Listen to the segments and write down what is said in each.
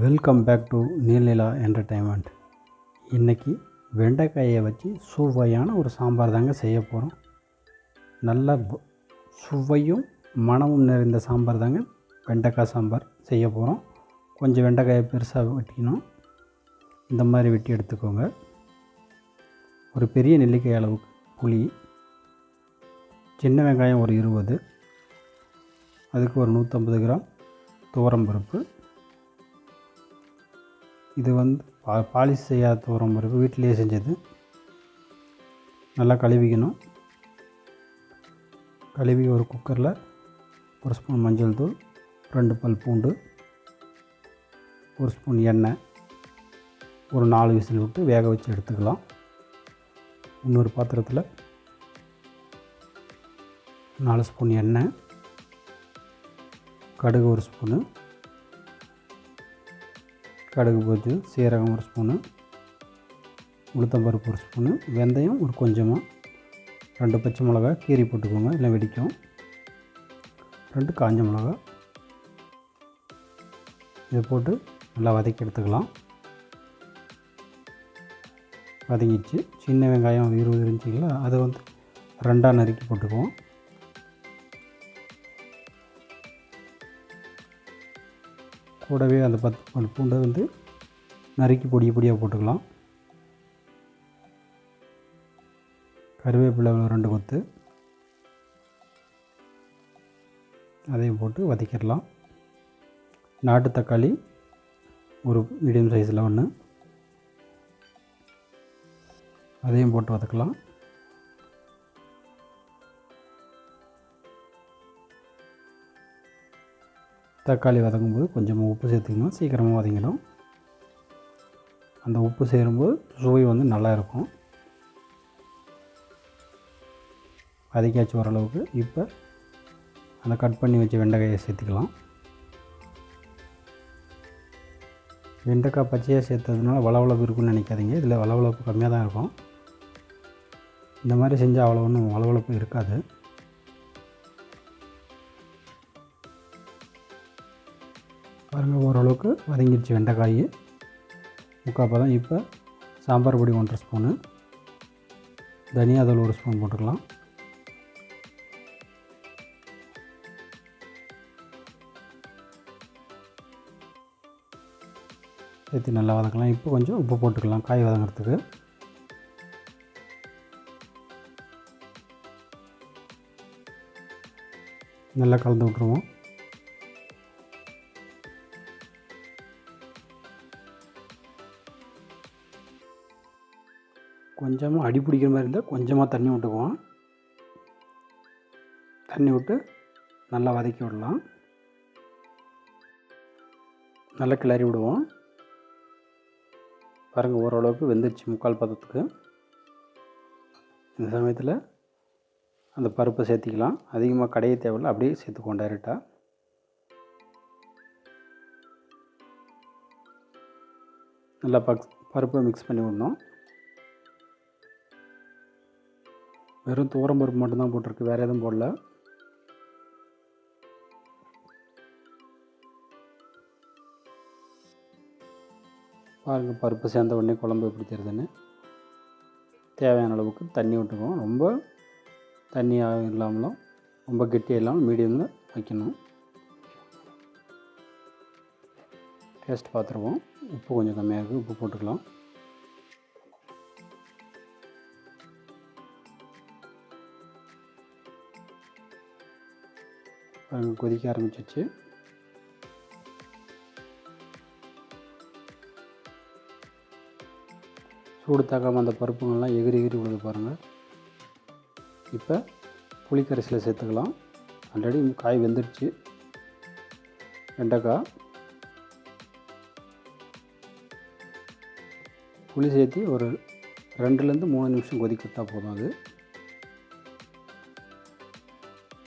Welcome back to Neelnila entertainment இன்றைக்கி வெண்டைக்காயை வச்சு சுவையான ஒரு சாம்பார் தாங்க செய்ய போகிறோம் நல்ல சுவையும் மணமும் நிறைந்த சாம்பார் தாங்க வெண்டைக்காய் சாம்பார் செய்ய போகிறோம் கொஞ்சம் வெண்டைக்காயை பெருசாக வெட்டிக்கணும் இந்த மாதிரி வெட்டி எடுத்துக்கோங்க. ஒரு பெரிய நெல்லிக்காய் அளவுக்கு புளி சின்ன வெங்காயம் ஒரு இருபது அதுக்கு ஒரு நூற்றம்பது கிராம் துவரம் பருப்பு இது வந்து பா பாலிஷ் செய்யாத உரம் இருக்குது வீட்டிலேயே செஞ்சது. நல்லா கழுவிக்கணும். கழுவி ஒரு குக்கரில் ஒரு ஸ்பூன் மஞ்சள் தூள் ரெண்டு பல் பூண்டு ஒரு ஸ்பூன் எண்ணெய் ஒரு நாலு விசில் விட்டு வேக வச்சு எடுத்துக்கலாம். இன்னொரு பாத்திரத்தில் நாலு ஸ்பூன் எண்ணெய் கடுகு ஒரு ஸ்பூனு கடுகு போட்டு சீரகம் ஒரு ஸ்பூனு உளுத்தம்பருப்பு ஒரு ஸ்பூனு வெந்தயம் ஒரு கொஞ்சமாக ரெண்டு பச்சை மிளகா கீரி போட்டுக்கோங்க இல்லை வெடிக்கும். ரெண்டு காஞ்ச மிளகா. இதை போட்டு நல்லா வதக்கி எடுத்துக்கலாம். வதங்கிச்சு சின்ன வெங்காயம் இருபது இருந்துச்சிங்களா அதை வந்து ரெண்டாக நறுக்கி போட்டுக்குவோம். கூடவே அந்த பத்து பல் பூண்டை வந்து நறுக்கி பொடி பொடியாக போட்டுக்கலாம். கருவேப்பிலை ரெண்டு கொத்து. அதையும் போட்டு வதக்கிடலாம். நாட்டு தக்காளி ஒரு மீடியம் சைஸில் ஒன்று அதையும் போட்டு வதக்கலாம். தக்காளி வதங்கும்போது கொஞ்சமாக உப்பு சேர்த்துக்கணும். சீக்கிரமாக வதங்கிடும். அந்த உப்பு சேரும்போது சுவை வந்து நல்லா இருக்கும். வதக்கியாச்சு ஓரளவுக்கு. இப்போ அந்த கட் பண்ணி வச்ச வெண்டைக்காயை சேர்த்துக்கலாம். வெண்டைக்காய் பச்சையாக சேர்த்ததுனால வளவளப்பு இருக்குன்னு நினைக்காதீங்க. இதில் வளவளப்பு கம்மியாக தான் இருக்கும். இந்த மாதிரி செஞ்சால் அவ்வளோ ஒன்றும் வளவளப்பு இருக்காது. பாருங்கள் ஓரளவுக்கு வதங்கிடுச்சு வெண்டைக்காய். முக்கால் பதம் இப்போ சாம்பார் பொடி ஒன்றரை ஸ்பூனு. தனியாதூள் ஒரு ஸ்பூன் போட்டுக்கலாம். சேர்த்து நல்லா வதக்கலாம். இப்போ கொஞ்சம் உப்பு போட்டுக்கலாம் காய் வதங்கிறதுக்கு. நல்லா கலந்து விட்ருவோம் கொஞ்சமாக அடி பிடிக்கிற மாதிரி இருந்தால் கொஞ்சமாக தண்ணி விட்டுக்குவோம் தண்ணி விட்டு நல்லா வதக்கி விடலாம். நல்லா கிளறி விடுவோம். பாருங்கள் ஓரளவுக்கு வெந்துருச்சு முக்கால் பதத்துக்கு. இந்த சமயத்தில் அந்த பருப்பை சேர்த்திக்கலாம். அதிகமாக கடைய தேவையில்ல அப்படியே சேர்த்துக்குவோம் டைரெக்டாக நல்லா பக் பருப்பை மிக்ஸ் பண்ணி விடணும். வெறும் துவரம் பருப்பு மட்டும்தான் போட்டிருக்கு. வேறு எதுவும் போடல. பாருங்கள் பருப்பு சேர்ந்த உடனே குழம்பு எப்படி தெரியுதுன்னு தேவையான அளவுக்கு தண்ணி விட்டுக்குவோம். ரொம்ப தண்ணியாக இல்லாமலும் ரொம்ப கெட்டியாக இல்லாமல் மீடியமில் வைக்கணும். டேஸ்ட் பார்த்துருவோம் உப்பு கொஞ்சம் கம்மியாக இருக்குது உப்பு போட்டுக்கலாம். கொதிக்க ஆரம்பிச்சிச்சு சூடு தாக்காமல் அந்த பருப்புங்கள்லாம் எகிரி எகிரி விழுது பாருங்கள் இப்போ புளிக்கரைசியில் சேர்த்துக்கலாம். ஆல்ரெடி காய் வெந்துருச்சு. வெண்டைக்காய். புளி சேர்த்து ஒரு ரெண்டுலேருந்து மூணு நிமிஷம் கொதிக்க போதும் அது.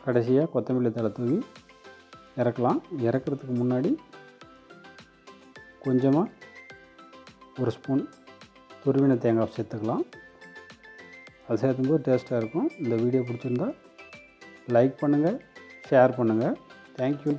கடைசியாக கொத்தமல்லி தழை தூவி இறக்கலாம். இறக்குறதுக்கு முன்னாடி கொஞ்சமாக ஒரு ஸ்பூன் துருவின தேங்காய் சேர்த்துக்கலாம். அது சேர்த்தும்போது டேஸ்ட்டாக இருக்கும். இந்த வீடியோ பிடிச்சிருந்தா லைக் பண்ணுங்கள் ஷேர் பண்ணுங்கள் தேங்க்யூ